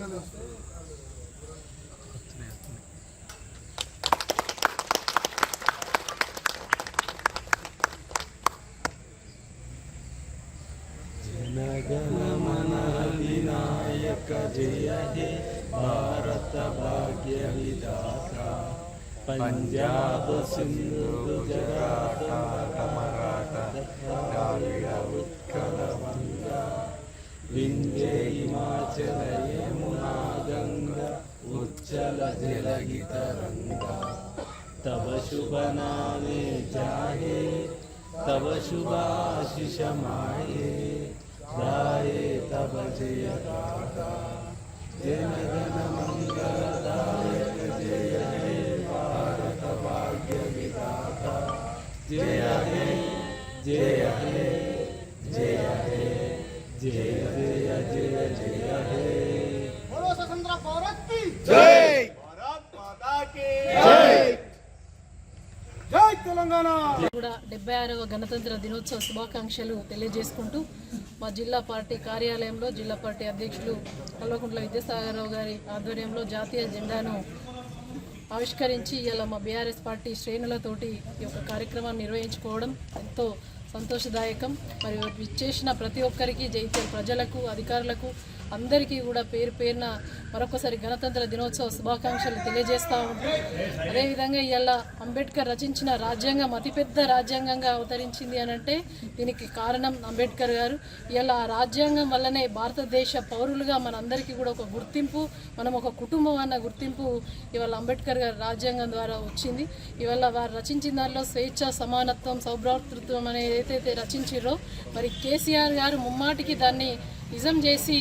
जनगणमनाधिनायक जय हे भारत भाग्य विदाता पंजाब सिंधु जराटा कमराटा हिमाचल जलगित रंगा तब शुभ नामे जाहे तब शुभ आशीष माहे गाये तब जय काका जन मंगल दायक जय हे भारत भाग्य विदाता जय हे जय हे जय हे जय जय जय जय हे बोलो स्वतंत्र भारत की। जय కూడా డెబ్బై ఆరవ గణతంత్ర దినోత్సవ శుభాకాంక్షలు తెలియజేసుకుంటూ మా జిల్లా పార్టీ కార్యాలయంలో జిల్లా పార్టీ అధ్యక్షులు కల్వకుంట్ల విద్యాసాగరరావు గారి ఆధ్వర్యంలో జాతీయ జెండాను ఆవిష్కరించి ఇలా మా బీఆర్ఎస్ పార్టీ శ్రేణులతోటి ఈ యొక్క కార్యక్రమాన్ని నిర్వహించుకోవడం ఎంతో సంతోషదాయకం. మరియు ఇచ్చేసిన ప్రతి ఒక్కరికి జైతే ప్రజలకు అధికారులకు అందరికీ కూడా పేరు పేరున మరొకసారి గణతంత్ర దినోత్సవ శుభాకాంక్షలు తెలియజేస్తూ ఉంటాం అదేవిధంగా ఇవాళ అంబేద్కర్ రచించిన రాజ్యాంగం అతిపెద్ద రాజ్యాంగంగా అవతరించింది అని అంటే దీనికి కారణం అంబేద్కర్ గారు. ఇవాళ ఆ రాజ్యాంగం వల్లనే భారతదేశ పౌరులుగా మనందరికీ కూడా ఒక గుర్తింపు మనం ఒక కుటుంబం అన్న గుర్తింపు ఇవాళ అంబేద్కర్ గారి రాజ్యాంగం ద్వారా వచ్చింది. ఇవాళ వారు రచించిన దానిలో స్వేచ్ఛ సమానత్వం సౌభ్రాతృత్వం అనేది ఏదైతే రచించిరో మరి కేసీఆర్ గారు ముమ్మాటికి దాన్ని నిజం చేసి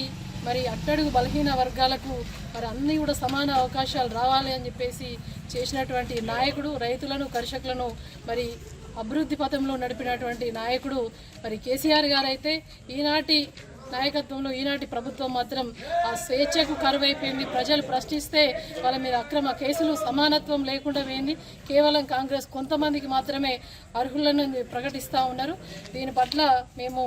మరి అట్టడుగు బలహీన వర్గాలకు మరి అన్నీ కూడా సమాన అవకాశాలు రావాలి అని చెప్పేసి చేసినటువంటి నాయకుడు రైతులను కర్షకులను మరి అభివృద్ధి పథంలో నడిపినటువంటి నాయకుడు మరి కేసీఆర్ గారైతే ఈనాటి నాయకత్వంలో ఈనాటి ప్రభుత్వం మాత్రం ఆ స్వేచ్ఛకు కరువైపోయింది. ప్రజలు ప్రశ్నిస్తే వాళ్ళ మీద అక్రమ కేసులు సమానత్వం లేకుండా పోయింది. కేవలం కాంగ్రెస్ కొంతమందికి మాత్రమే అర్హులను ప్రకటిస్తూ ఉన్నారు. దీని పట్ల మేము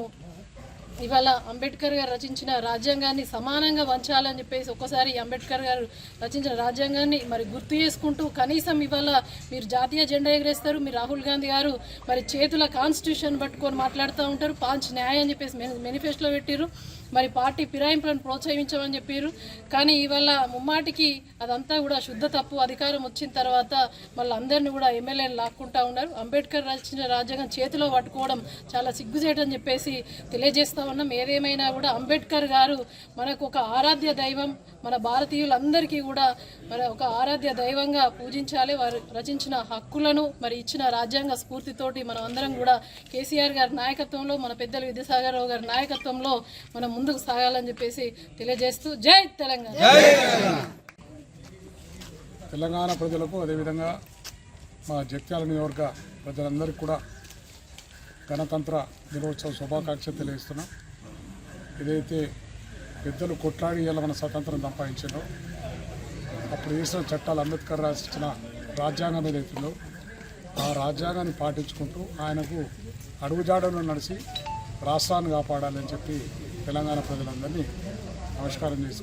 ఇవాళ అంబేద్కర్ గారు రచించిన రాజ్యాంగాన్ని సమానంగా వంచాలని చెప్పేసి ఒక్కసారి అంబేద్కర్ గారు రచించిన రాజ్యాంగాన్ని మరి గుర్తు చేసుకుంటూ కనీసం ఇవాళ మీరు జాతీయ జెండా ఎగరేస్తారు మీరు రాహుల్ గాంధీ గారు మరి చేతుల కాన్స్టిట్యూషన్ పట్టుకొని మాట్లాడుతూ ఉంటారు పాంచ్ న్యాయం అని చెప్పేసి మేనిఫెస్టోలో పెట్టారు మరి పార్టీ ఫిరాయింపులను ప్రోత్సహించమని చెప్పారు కానీ ఇవాళ ముమ్మాటికి అదంతా కూడా శుద్ధ తప్పు అధికారం వచ్చిన తర్వాత మళ్ళీ అందరినీ కూడా ఎమ్మెల్యేలు లాక్కుంటా ఉన్నారు. అంబేద్కర్ రచించిన రాజ్యాంగం చేతిలో పట్టుకోవడం చాలా సిగ్గుచేటని చెప్పేసి తెలియజేస్తా ఉన్నాం ఏదేమైనా కూడా అంబేద్కర్ గారు మనకు ఒక ఆరాధ్య దైవం మన భారతీయులందరికీ కూడా మరి ఒక ఆరాధ్య దైవంగా పూజించాలి. వారు రచించిన హక్కులను మరి ఇచ్చిన రాజ్యాంగ స్ఫూర్తితోటి మనం అందరం కూడా కేసీఆర్ గారి నాయకత్వంలో మన పెద్దలు విద్యాసాగర్ రావు గారి నాయకత్వంలో మనం ముందుకు సాగాలని చెప్పేసి తెలియజేస్తూ జై తెలంగాణ. తెలంగాణ. ప్రజలకు అదేవిధంగా మా జగిత్యాల నియోజక ప్రజలందరికీ కూడా గణతంత్ర దినోత్సవ శుభాకాంక్షలు తెలియజేస్తున్నాం. ఏదైతే పెద్దలు కొట్లాడి ఇలా మన స్వతంత్రం సంపాదించారో. అప్పుడు చేసిన చట్టాలు అంబేద్కర్ రాసిన రాజ్యాంగం ఏదైతుందో ఆ రాజ్యాంగాన్ని పాటించుకుంటూ ఆయనకు అడుగుజాడలో నడిచి రాష్ట్రాన్ని కాపాడాలని చెప్పి తెలంగాణ ప్రజలందరినీ నమస్కారం చేసుకుంటూ